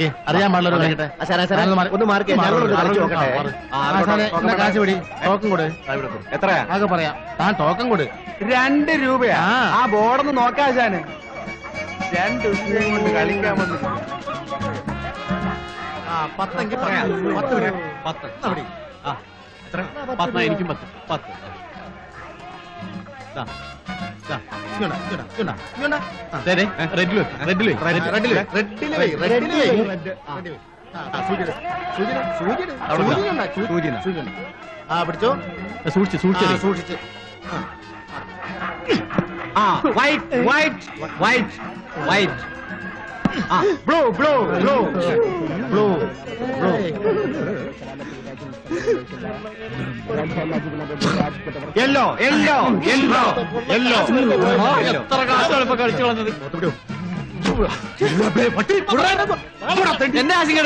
കളിക്ക് അറിയാൻ പാടില്ല മാറി- ഒന്ന് മാറിക്കേ, എന്നാ കാശ് പിടി. ടോക്കൺ കൊടു. എത്രയാ? ആകെ പറയാം. താൻ ടോക്കൺ കൊടു. രണ്ട് രൂപയാ? ആ. ബോർഡൊന്ന് നോക്കാശാന് രണ്ട് ദിവസം കൊണ്ട് കളിക്കാൻ വന്നു. ആ പത്തെങ്കിൽ പറയാം. പത്ത് പിടി പത്ത്. പിടി. ആ. എത്ര? പത്ത് എനിക്കും പത്ത്. പത്ത്. ആ, പിടിച്ചോ? സൂക്ഷിച്ച് സൂക്ഷിച്ച്. ആ വൈറ്റ് വൈറ്റ് വൈറ്റ് വൈറ്റ് ആ blue blue blue blue blue yellow yellow yellow yellow എത്ര കാശാണ് ഇപ്പൊ കളിച്ചു കളഞ്ഞത്? എന്റെ ആശങ്ക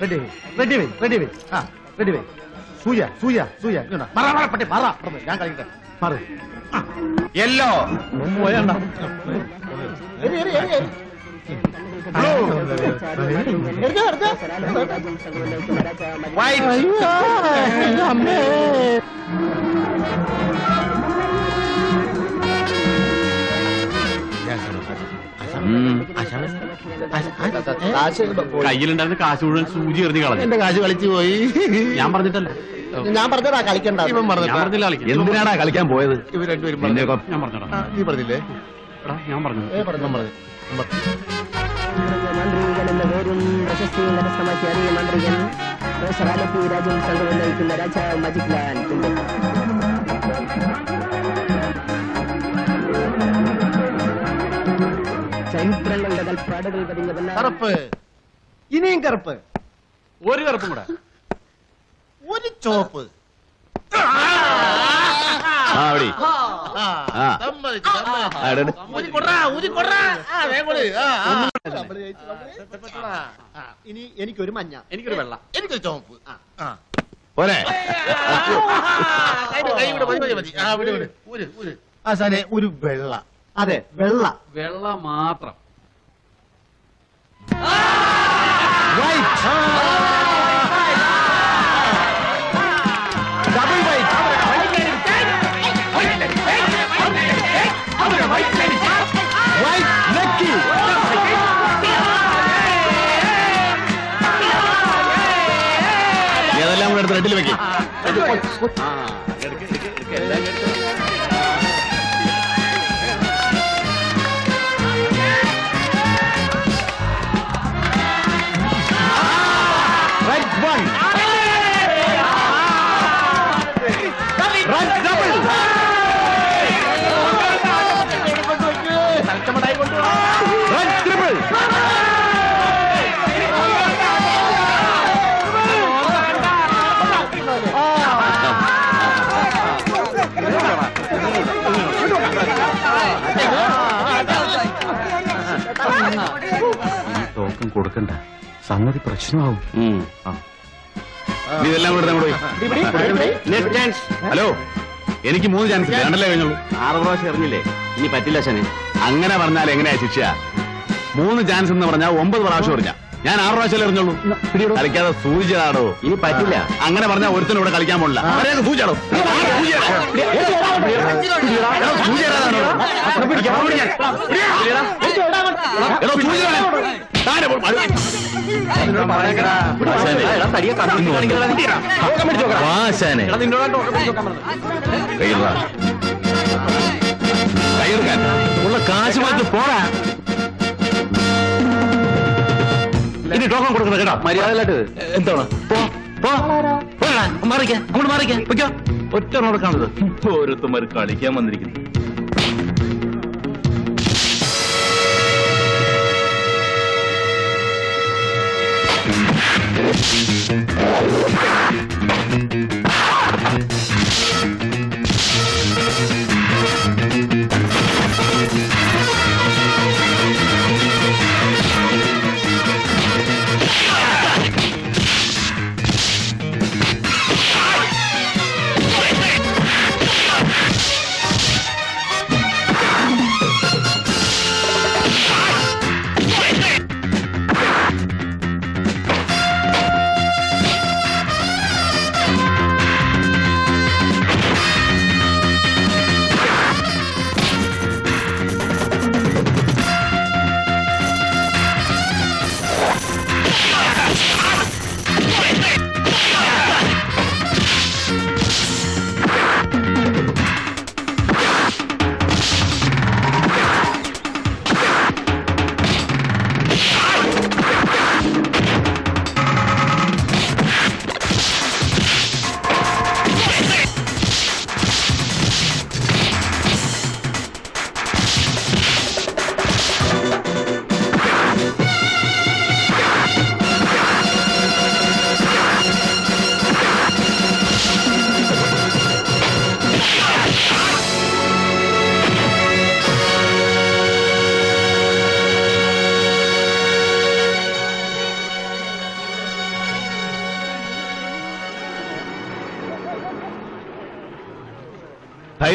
റെഡി റെഡി വേ റെഡി വേ ആ. റെഡി വേ സൂയ സൂയ സൂയ പറ പറ പട്ടി പറ ഞാൻ കളിക്കട്ടെ. പറ യെല്ലോ പോയണ്ട. വൈറ്റ് അമ്മേ. കയ്യിലുണ്ടായിരുന്ന കാശ് മുഴുവൻ സൂചി എറിഞ്ഞു കളഞ്ഞു. എന്റെ കാശ് കളിച്ചു പോയി. ഞാൻ പറഞ്ഞിട്ടല്ല. ഞാൻ പറഞ്ഞതാ കളിക്കണ്ട. ഇവൻ പറഞ്ഞില്ല കളിക്കാൻ. എന്തിനാടാ കളിക്കാൻ പോയത്? ഇവർ രണ്ടുപേരും നിന്നെ പറഞ്ഞു ഞാൻ പറഞ്ഞടാ ആ, നീ പറഞ്ഞില്ലേ? എടാ ഞാൻ പറഞ്ഞു ഏ പറഞ്ഞു ഞാൻ പറഞ്ഞു. ഞാൻ പറഞ്ഞു. മാന്ത്രികൻ എന്ന പേരും പ്രശസ്തിയും കരസ്ഥമാക്കിയ അറിയ മാന്ത്രികൻ രാജ്യം സംഘം നയിക്കുന്ന രാജാവ് മജിക് ലാൻ കറുപ്പ് ഇനിയും കറുപ്പ് ഒരു കറുപ്പും കൂടെ ഒരു ചോപ്പ് ആ അവിടെ ആ, ആ. സമ്മതിച്ചു, സമ്മതിച്ചു. ആ, എടു. ഊതി കൊട്രാ, ഊതി കൊട്രാ. ആ, വേഗം കൊട്. ആ, ആ. നമ്മൾ ജയിച്ചു, നമ്മൾ പെട്ടെന്നാ. ആ, ഇനി എനിക്കൊരു മഞ്ഞ എനിക്കൊരു വെള്ള എനിക്കൊരു ചോപ്പ് ആ, ആ. പോരെ കൈ വിട്, കൈ വിട്, മതി, മതി, മതി. ആ, വിട്, വിട്. ഊര്, ഊര്. ആ സാറേ ഒരു വെള്ള അതെ വെള്ള വെള്ള മാത്രം ഏതെല്ലാം കൂടെ എടുത്ത് റെഡിൽ വെക്കും. കൊടുക്കണ്ട. സംഗതി പ്രശ്നമാവും. നീ ഇതെല്ലാം കൂടെ ഹലോ എനിക്ക് മൂന്ന് ചാൻസ് കഴിഞ്ഞുള്ളൂ. ആറ് പ്രാവശ്യം എറിഞ്ഞില്ലേ? ഇനി പറ്റില്ല ശനി. അങ്ങനെ പറഞ്ഞാൽ എങ്ങനെയാ ശിക്ഷ? മൂന്ന് ചാൻസ് എന്ന് പറഞ്ഞാൽ ഒമ്പത് പ്രാവശ്യം എറിഞ്ഞ. ഞാൻ ആറ് പ്രാവശ്യം എറിഞ്ഞുള്ളൂ? കളിക്കാതെ സൂചിച്ചാടോ ഇനി പറ്റില്ല. അങ്ങനെ പറഞ്ഞാൽ ഒരുത്തനും ഇവിടെ കളിക്കാൻ പോണില്ല. അവരെയൊക്കെ വാശാനെ. കയറുകാൻ ഉള്ള കാശ് മാറ്റി പോരാ ഇനി ടോക്കൺ കൊടുക്കണം കേട്ടോ. മര്യാദയിലായിട്ട് എന്താണ്? പോ പോ. പോരാ, മാറിക്ക അങ്ങോട്ട് മാറിക്ക. വെക്കോ ഒറ്റ കാണുന്നത് ഓരോരുത്തന്മാർ കളിക്കാൻ വന്നിരിക്കുന്നു. Thank you.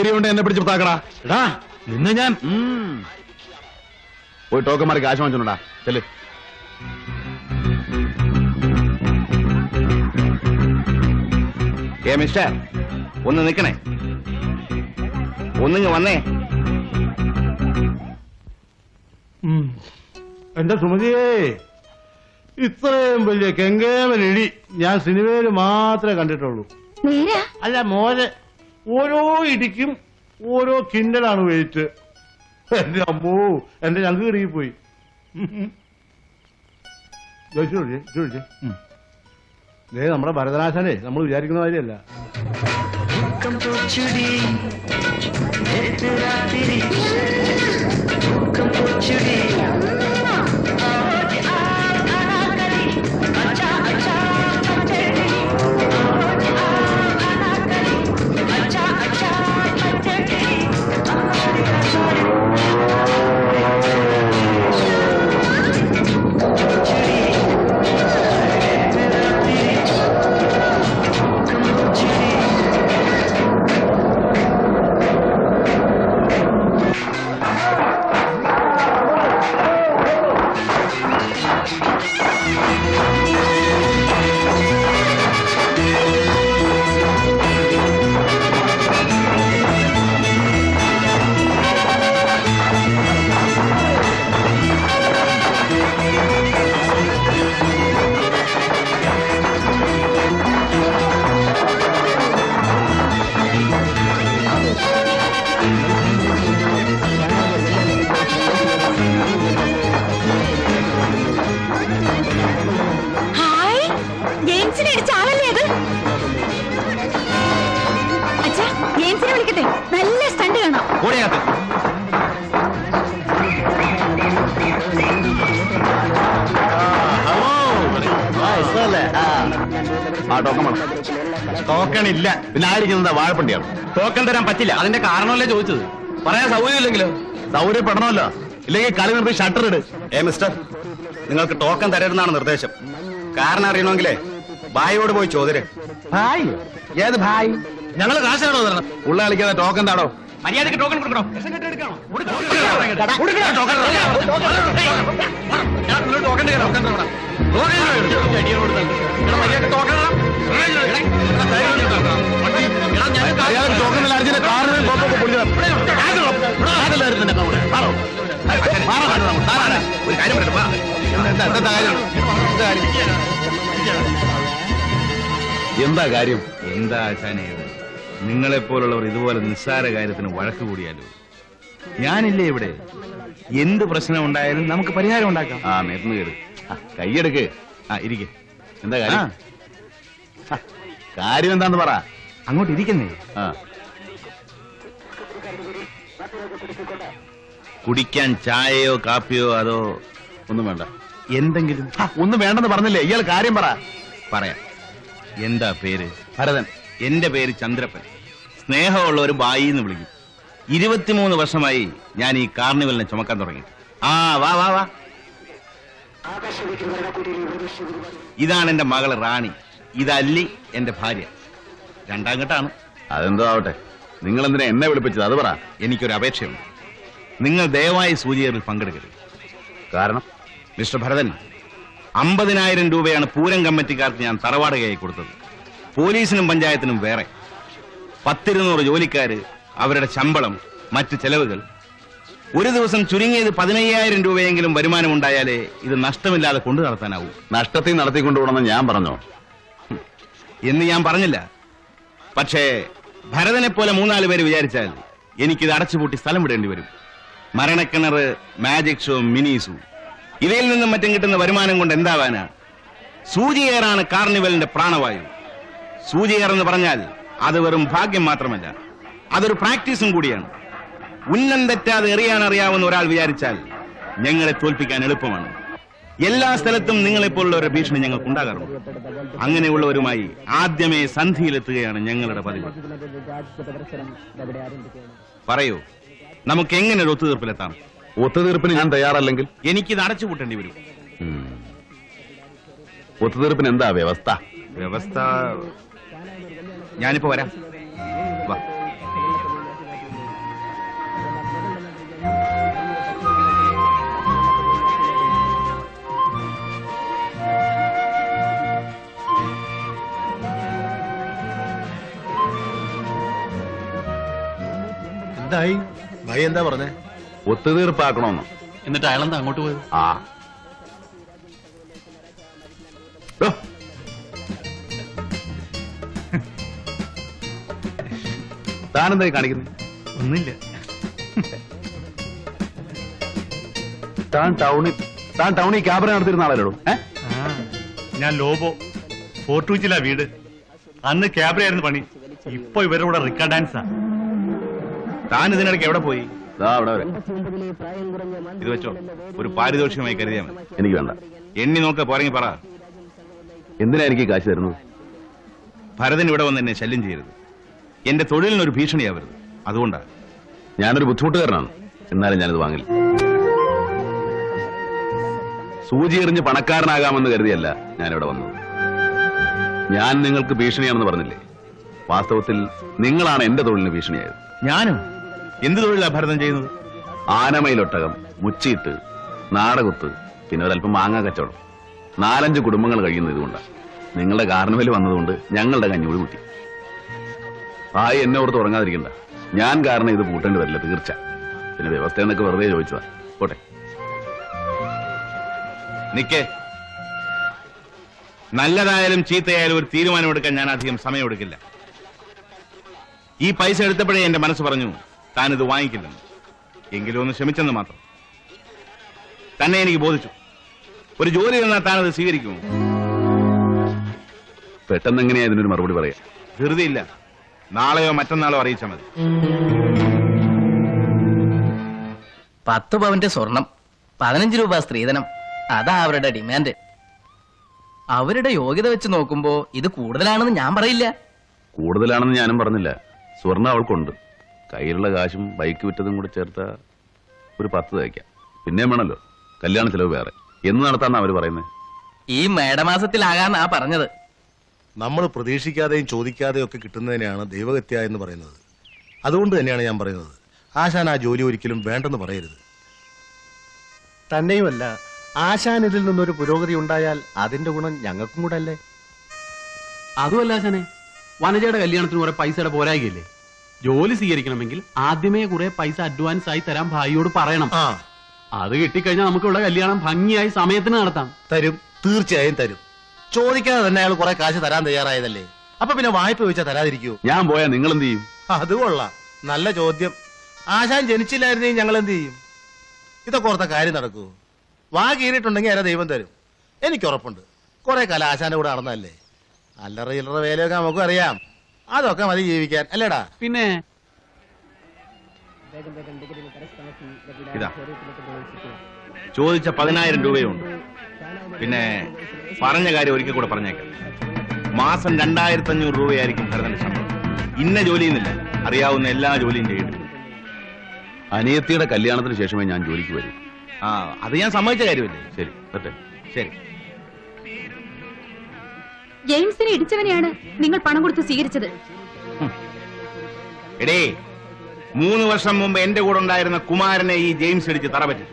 ധൈര്യം കൊണ്ട് എന്നെ പിടിച്ച് പുറത്താക്കടാ. എടാ നിന്നെ ഞാൻ പോയി ടോക്കന്മാർക്ക് കാശ് വാങ്ങിച്ചോണ്ടാ ചെൽ ഏ മിസ്റ്റർ ഒന്ന് നിക്കണേ. ഒന്നിങ്ങ് വന്നേ. ഉം. എന്റെ സുമതിയേ ഇത്രയും വലിയ കെങ്കേമൻ ഇടി ഞാൻ സിനിമയിൽ മാത്രമേ കണ്ടിട്ടുള്ളൂ. അല്ല മോനെ. ഓരോ ഇടിക്കും ഓരോ കിണ്ടലാണ് വെയിറ്റ് എന്റെ അമ്മോ എന്റെ ഞങ്ങൾക്ക് കിടങ്ങിപ്പോയി പോയി. ചോദിച്ചേ ദേ നമ്മുടെ ഭരതനാശനെ നമ്മൾ വിചാരിക്കുന്ന കാര്യമല്ല ഹായ് ഇല്ല. പിന്നെ ആയിരിക്കുന്നത് വാഴപ്പണ്ടിയാണ്. ടോക്കൺ തരാൻ പറ്റില്ല. അതിന്റെ കാരണമല്ലേ ചോദിച്ചത്? പറയാൻ സൗകര്യമില്ലെങ്കിലോ? സൗകര്യപ്പെടണമല്ലോ. ഇല്ലെങ്കിൽ കളി നിർത്തി ഷട്ടർ ഇട്. ഏ മിസ്റ്റർ നിങ്ങൾക്ക് ടോക്കൺ തരരുതെന്നാണ് നിർദ്ദേശം. കാരണം അറിയണമെങ്കിലേ ഭായിയോട് പോയി ചോദരേ. ഭായ്. ഏത് ഭായ്? ഞങ്ങൾ കാശാണോ തരണം? ഉള്ള കളിക്കാതെ ടോക്കൺ താടോ? മര്യാദയ്ക്ക് ടോക്കൺ കൊടുക്കണോ? ഒരു കാര്യം. എന്താ- എന്താ കാര്യം? എന്താ ആശാനെ നിങ്ങളെപ്പോലുള്ളവർ ഇതുപോലെ നിസ്സാര കാര്യത്തിന് വഴക്ക് കൂടിയാലോ? ഞാനില്ലേ ഇവിടെ? എന്ത് പ്രശ്നം ഉണ്ടായാലും നമുക്ക് പരിഹാരം ഉണ്ടാക്കാം. ആ നേർന്ന് കേട്. ആ, കൈയെടുക്ക്. ആ ഇരിക്കെ. എന്താ കാര്യം? കാര്യം എന്താന്ന് പറ. അങ്ങോട്ട് ഇരിക്കുന്നേ. ആ. കുടിക്കാൻ ചായയോ കാപ്പിയോ അതോ ഒന്നും വേണ്ട. എന്തെങ്കിലും? ഒന്നും വേണ്ടെന്ന് പറഞ്ഞില്ലേ? ഇയാൾ കാര്യം പറ. പറയാം. എന്താ പേര്? ഭരതൻ. എന്റെ പേര് ചന്ദ്രപ്പൻ. സ്നേഹമുള്ള ഒരു ബായി എന്ന് വിളിക്കും. ഇരുപത്തിമൂന്ന് വർഷമായി ഞാൻ ഈ കാർണിവലിനെ ചുമക്കാൻ തുടങ്ങി. ആ വാ വാ വാ. ഇതാണ് എന്റെ മകൾ റാണി. ഇതല്ലി എന്റെ ഭാര്യ. രണ്ടാം ഘട്ടാണ്. അതെന്തോ ആവട്ടെ. നിങ്ങൾ എന്തിനാ എന്നെ വിളിപ്പിച്ചത്? അത് പറ. എനിക്കൊരു അപേക്ഷയുണ്ട്. നിങ്ങൾ ദയവായി സൂചികറിൽ പങ്കെടുക്കരുത്. കാരണം? മിസ്റ്റർ ഭരതൻ അമ്പതിനായിരം രൂപയാണ് പൂരം കമ്മിറ്റിക്കാർക്ക് ഞാൻ തറവാടുകയായി കൊടുത്തത്. പോലീസിനും പഞ്ചായത്തിനും വേറെ. പത്തിരുന്നൂറ് ജോലിക്കാര് അവരുടെ ശമ്പളം മറ്റ് ചെലവുകൾ. ഒരു ദിവസം ചുരുങ്ങിയത് പതിനയ്യായിരം രൂപയെങ്കിലും വരുമാനം ഉണ്ടായാലേ ഇത് നഷ്ടമില്ലാതെ കൊണ്ടു നടത്താനാവൂ. നഷ്ടത്തിൽ നടത്തിക്കൊണ്ടുപോകണമെന്ന് ഞാൻ പറഞ്ഞോ? എന്ന് ഞാൻ പറഞ്ഞില്ല. പക്ഷേ ഭരതനെ പോലെ മൂന്നാൽ പേര് വിചാരിച്ചാൽ എനിക്കിത് അടച്ചുപൂട്ടി സ്ഥലം വിടേണ്ടി വരും. മരണക്കിണർ മാജിക് ഷോ മിനിസു ഇവയിൽ നിന്നും മറ്റും കിട്ടുന്ന വരുമാനം കൊണ്ട് എന്താവാനാ? സൂചിയേറാണ് കാർണിവലിന്റെ പ്രാണവായു. സൂചിയേർ എന്ന് പറഞ്ഞാൽ അത് വെറും ഭാഗ്യം മാത്രമല്ല അതൊരു പ്രാക്ടീസും കൂടിയാണ്. ഉന്നം തെറ്റാതെ എറിയാൻ അറിയാവുന്ന ഒരാൾ വിചാരിച്ചാൽ ഞങ്ങളെ തോൽപ്പിക്കാൻ എളുപ്പമാണ്. എല്ലാ സ്ഥലത്തും നിങ്ങളെപ്പോലുള്ളവരുടെ ഭീഷണി ഞങ്ങൾക്ക് ഉണ്ടാകാറുണ്ട്. അങ്ങനെയുള്ളവരുമായി ആദ്യമേ സന്ധിയിലെത്തുകയാണ് ഞങ്ങളുടെ പതിവ്. പറയൂ നമുക്ക് എങ്ങനെ ഒരു ഒത്തുതീർപ്പിലെത്താം? ഒത്തുതീർപ്പിന് ഞാൻ തയ്യാറല്ലെങ്കിൽ? എനിക്കിത് അടച്ചുപൂട്ടേണ്ടി വരും. ഒത്തുതീർപ്പിന് എന്താ വ്യവസ്ഥ? വ്യവസ്ഥ ഞാനിപ്പോ വരാം. വാ. എന്തായി? ഭയ എന്താ പറഞ്ഞേ? ഒത്തുതീർപ്പാക്കണോന്ന്. എന്നിട്ട് അയാളെന്താ അങ്ങോട്ട് പോയത്? ആ. താനെന്തായി കാണിക്കുന്നത് ഒന്നില്ല താൻ ടൗണിൽ താൻ ടൗണിൽ ക്യാബറ നടത്തിയിരുന്ന ആളല്ലോ ഏ? ഞാൻ ലോബോ ഫോർട്ടൂച്ചിലാ വീട്. അന്ന് ക്യാബറയായിരുന്നു പണി. ഇപ്പൊ ഇവരുടെ കൂടെ ഡാൻസ് ഡാൻസാ. താൻ ഇതിനിടയ്ക്ക് എവിടെ പോയി? ദാ അവിടെ വരെ. എൺപത്തിയൊമ്പതിലെ പ്രായം കുറഞ്ഞ ഇത് വെച്ചോ. ഒരു പാരിതോഷികമായി കരുതിയാ മതി. എനിക്ക് വേണ്ട. എണ്ണി നോക്ക പോരെങ്കിൽ പറ. എന്തിനാ എനിക്ക് കാശ് തരുന്നു ഭരതൻ ഇവിടെ വന്ന് എന്നെ ശല്യം ചെയ്യരുത്. എന്റെ തൊഴിലിനൊരു ഭീഷണിയാവരുത്. അതുകൊണ്ടാ. ഞാനൊരു ബുദ്ധിമുട്ടുകാരനാണ്. എന്നാലും ഞാനിത് വാങ്ങില്ല. സൂചി എറിഞ്ഞ് പണക്കാരനാകാമെന്ന് കരുതിയല്ല ഞാനിവിടെ വന്നത്. ഞാൻ നിങ്ങൾക്ക് ഭീഷണിയാണെന്ന് പറഞ്ഞില്ലേ? വാസ്തവത്തിൽ നിങ്ങളാണ് എന്റെ തൊഴിലിന് ഭീഷണിയായത്. ഞാനും. എന്ത് തൊഴിലാ ഭരതം ചെയ്യുന്നത്? ആനമയിലൊട്ടകം മുച്ചിട്ട് നാടകുത്ത് പിന്നെ ഒരല്പം മാങ്ങ കച്ചവടം. നാലഞ്ച് കുടുംബങ്ങൾ കഴിയുന്നത് ഇതുകൊണ്ടാണ് നിങ്ങളുടെ കാർണിവൽ വന്നതുകൊണ്ട് ഞങ്ങളുടെ കഞ്ഞൂടി കുട്ടി ആയി എന്നെ ഓർത്ത് ഉറങ്ങാതിരിക്കണ്ട. ഞാൻ കാരണം ഇത് പൂട്ടേണ്ടി വരില്ല തീർച്ച. പിന്നെ വ്യവസ്ഥ എന്നൊക്കെ വെറുതെ ചോദിച്ചതാ. പോട്ടെ. നിക്കേ. നല്ലതായാലും ചീത്തയായാലും ഒരു തീരുമാനമെടുക്കാൻ ഞാൻ അധികം സമയമെടുക്കില്ല ഈ പൈസ എടുത്തപ്പോഴേ എന്റെ മനസ്സ് പറഞ്ഞു താനിത് വാങ്ങിക്കില്ലെന്ന്. എങ്കിലും ഒന്ന് ക്ഷമിച്ചെന്ന് മാത്രം. തന്നെ എനിക്ക് ബോധിച്ചു. ഒരു ജോലി തന്നാൽ താനത് സ്വീകരിക്കുമോ? പെട്ടെന്ന് എങ്ങനെയാ ഇതിനൊരു മറുപടി പറയാ? ധൃതിയില്ല. നാളെയോ മറ്റന്നാളോ അറിയിച്ചാൽ മതി. പത്ത് പവന്റെ സ്വർണം പതിനഞ്ച് രൂപ സ്ത്രീധനം അതാ അവരുടെ ഡിമാൻഡ് അവരുടെ യോഗ്യത വെച്ച് നോക്കുമ്പോ ഇത് കൂടുതലാണെന്ന് ഞാൻ പറയില്ല. കൂടുതലാണെന്ന് ഞാനും പറഞ്ഞില്ല. സ്വർണ അവൾക്കുണ്ട്. കയ്യിലുള്ള കാശും ബൈക്ക് വിറ്റതും കൂടെ ചേർത്ത ഒരു പത്ത് തയ്ക്കാം. പിന്നെ വേണമല്ലോ കല്യാണ ചെലവ് വേറെ. എന്ന് നടത്താന്നാ അവർ പറയുന്നത് ഈ മേടമാസത്തിലാകാന്നാ പറഞ്ഞത്. നമ്മൾ പ്രതീക്ഷിക്കാതെയും ചോദിക്കാതെയും ഒക്കെ കിട്ടുന്നതിനെയാണ് ദൈവഗത്യ എന്ന് പറയുന്നത്. അതുകൊണ്ട് തന്നെയാണ് ഞാൻ പറയുന്നത്. ആശാൻ ആ ജോലി ഒരിക്കലും വേണ്ടെന്ന് പറയരുത്. തന്നെയുമല്ല ആശാൻ ഇതിൽ നിന്നൊരു പുരോഗതി ഉണ്ടായാൽ അതിന്റെ ഗുണം ഞങ്ങൾക്കും കൂടെ അല്ലേ അതുമല്ല ആശാനെ വനജയുടെ കല്യാണത്തിന് കുറെ പൈസയുടെ പോരായില്ലേ ജോലി സ്വീകരിക്കണമെങ്കിൽ ആദ്യമേ കുറെ പൈസ അഡ്വാൻസ് ആയി തരാൻ ഭായിയോട് പറയണം. ആ. അത് കിട്ടിക്കഴിഞ്ഞാൽ നമുക്കുള്ള കല്യാണം ഭംഗിയായി സമയത്തിന് നടത്താം. തരും. തീർച്ചയായും തരും. ചോദിക്കാതെ തന്നെ അയാൾ കുറെ കാശ് തരാൻ തയ്യാറായതല്ലേ? അപ്പൊ പിന്നെ വായ്പ ചോദിച്ചാൽ തരാതിരിക്കൂ? ഞാൻ പോയാ നിങ്ങൾ എന്ത് ചെയ്യും? അത് കൊള്ളാം. നല്ല ചോദ്യം. ആശാൻ ജനിച്ചില്ലായിരുന്നെങ്കിൽ ഞങ്ങൾ എന്ത് ചെയ്യും? ഇതൊക്കെ ഓർത്ത കാര്യം നടക്കൂ. വാ കീറിയിട്ടുണ്ടെങ്കിൽ അര ദൈവം തരും. എനിക്ക് ഉറപ്പുണ്ട്. കുറെ കാലം ആശാന്റെ കൂടെ നടന്നല്ലേ അല്ലറ ഇല്ലറ വേലയൊക്കെ നമുക്കും അറിയാം. അതൊക്കെ മതി ജീവിക്കാൻ. അല്ലേടാ? പിന്നെ? ചോദിച്ച പതിനായിരം രൂപയുണ്ട്. പിന്നെ പറഞ്ഞ കാര്യം ഒരിക്കൽ കൂടെ പറഞ്ഞേക്കാം. മാസം രണ്ടായിരത്തി അഞ്ഞൂറ് രൂപയായിരിക്കും ഭരതന്റെ ശമ്പളം. ഇന്ന ജോലിയെന്നില്ല അറിയാവുന്ന എല്ലാ ജോലിയും ചെയ്യേണ്ടി അനിയത്തിയുടെ കല്യാണത്തിന് ശേഷമേ ഞാൻ ജോലിക്ക് വരൂ. ആ അത് ഞാൻ സമ്മതിച്ച കാര്യമല്ലേ? ശരി പറ്റേ. ശരി. ജെയിംസിനെ ഇടിച്ചവനെയാണ് നിങ്ങൾ പണം കൊടുത്ത് സ്വീകരിച്ചത്. എടേ മൂന്ന് വർഷം മുമ്പ് എന്റെ കൂടെ ഉണ്ടായിരുന്ന കുമാരനെ ഈ ജെയിംസ് ഇടിച്ച് തറപറ്റി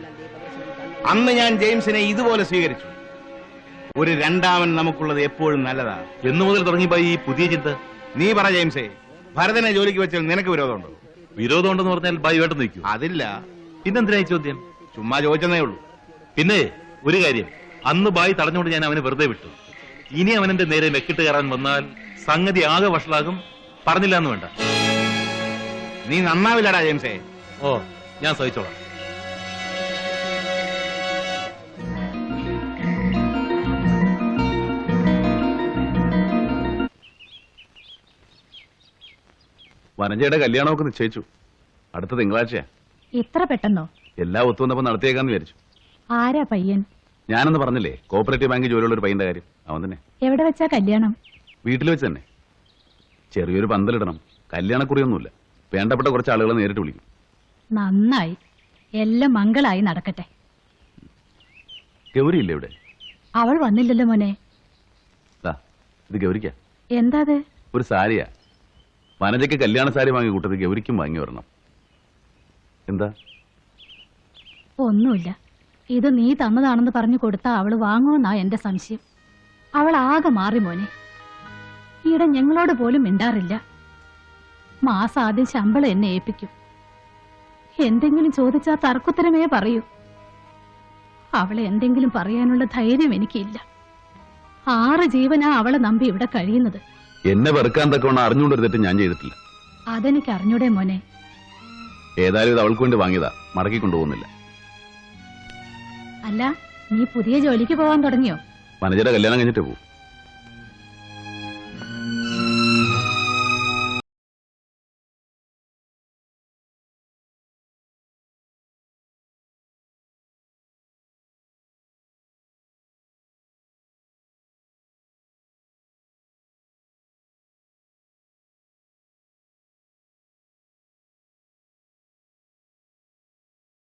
അന്ന് ഞാൻ ജെയിംസിനെ ഇതുപോലെ സ്വീകരിച്ചു. ഒരു രണ്ടാമൻ നമുക്കുള്ളത് എപ്പോഴും നല്ലതാണ്. എന്നു മുതൽ തുടങ്ങിപ്പോയി ഈ പുതിയ ചിന്ത. നീ പറ ജെയിംസേ ഭരതനെ ജോലിക്ക് വെച്ചാൽ നിനക്ക് വിരോധമുണ്ടോ? വിരോധം ഉണ്ടെന്ന് പറഞ്ഞാൽ ബായി നിൽക്കും. അതില്ല. പിന്നെന്തിനായി ചോദ്യം? ചുമ്മാ ചോദിച്ചെന്നേ ഉള്ളൂ. പിന്നെ ഒരു കാര്യം. അന്ന് ബായി തടഞ്ഞുകൊണ്ട് ഞാൻ അവനെ വെറുതെ വിട്ടു. ഇനി അവനെന്റെ നേരെ മെക്കിട്ട് കയറാൻ വന്നാൽ സംഗതി ആകെ വഷളാകും. പറഞ്ഞില്ല എന്ന് വേണ്ട. നീ നന്നാവില്ലടാ ജെയിംസേ. ഓ ഞാൻ സഹിച്ചോളാം. വനജയുടെ കല്യാണമൊക്കെ നിശ്ചയിച്ചു. അടുത്ത തിങ്കളാഴ്ചയാ. എത്ര പെട്ടെന്നോ? എല്ലാം ഒത്തുവന്നപ്പോ നടത്തിയേക്കാന്ന് വിചാരിച്ചു. ആരാ പയ്യൻ? ഞാനെന്ന് പറഞ്ഞില്ലേ കോപ്പറേറ്റീവ് ബാങ്കിൽ ജോലിയുള്ള ഒരു പയ്യന്റെ കാര്യം. അവൻ തന്നെ. എവിടെ വെച്ചാ കല്യാണം? വീട്ടിൽ വെച്ച് തന്നെ. ചെറിയൊരു പന്തലിടണം. കല്യാണക്കുറിയൊന്നുമില്ല. വേണ്ടപ്പെട്ട കുറച്ച് ആളുകളെ നേരിട്ട് വിളിക്കും. നന്നായി. എല്ലാം മംഗളായി നടക്കട്ടെ. ഗൗരിയില്ലേ ഇവിടെ? അവൾ വന്നില്ലല്ലോ മോനെ. ദാ ഇത് ഗൗരിക്ക. എന്താ അത്? ഒരു സാരിയാ. വനജയ്ക്ക് കല്യാണ സാരി വാങ്ങി കൂട്ടത്തിൽ ഗൗരിക്കും വാങ്ങി വരണം. എന്താ? ഒന്നുമില്ല. ഇത് നീ തന്നതാണെന്ന് പറഞ്ഞു കൊടുത്താ അവൾ വാങ്ങുമെന്നാ എന്റെ സംശയം. അവൾ ആകെ മാറി മോനെ. ഈയിടെ ഞങ്ങളോട് പോലും മിണ്ടാറില്ല. മാസം ആദ്യം ശമ്പളം എന്നെ ഏൽപ്പിക്കും. എന്തെങ്കിലും ചോദിച്ചാൽ തർക്കുത്തരമേ പറയൂ. അവളെ എന്തെങ്കിലും പറയാനുള്ള ധൈര്യം എനിക്കില്ല. ആറ് ജീവനാ അവളെ നമ്പി ഇവിടെ കഴിയുന്നത്. എന്നെ വെറുക്കാൻ തക്കവണ്ണം അറിഞ്ഞുകൊണ്ടൊരു തെറ്റ് ഞാൻ ചെയ്തിട്ടില്ല. അതെനിക്ക് അറിഞ്ഞൂടെ മോനെ. ഏതായാലും ഇത് അവൾക്ക് വേണ്ടി വാങ്ങിയതാ. മടക്കി കൊണ്ടുപോകുന്നില്ല. അല്ല നീ പുതിയ ജോലിക്ക് പോവാൻ തുടങ്ങിയോ? വനജയുടെ കല്യാണം കഴിഞ്ഞിട്ട് പോകും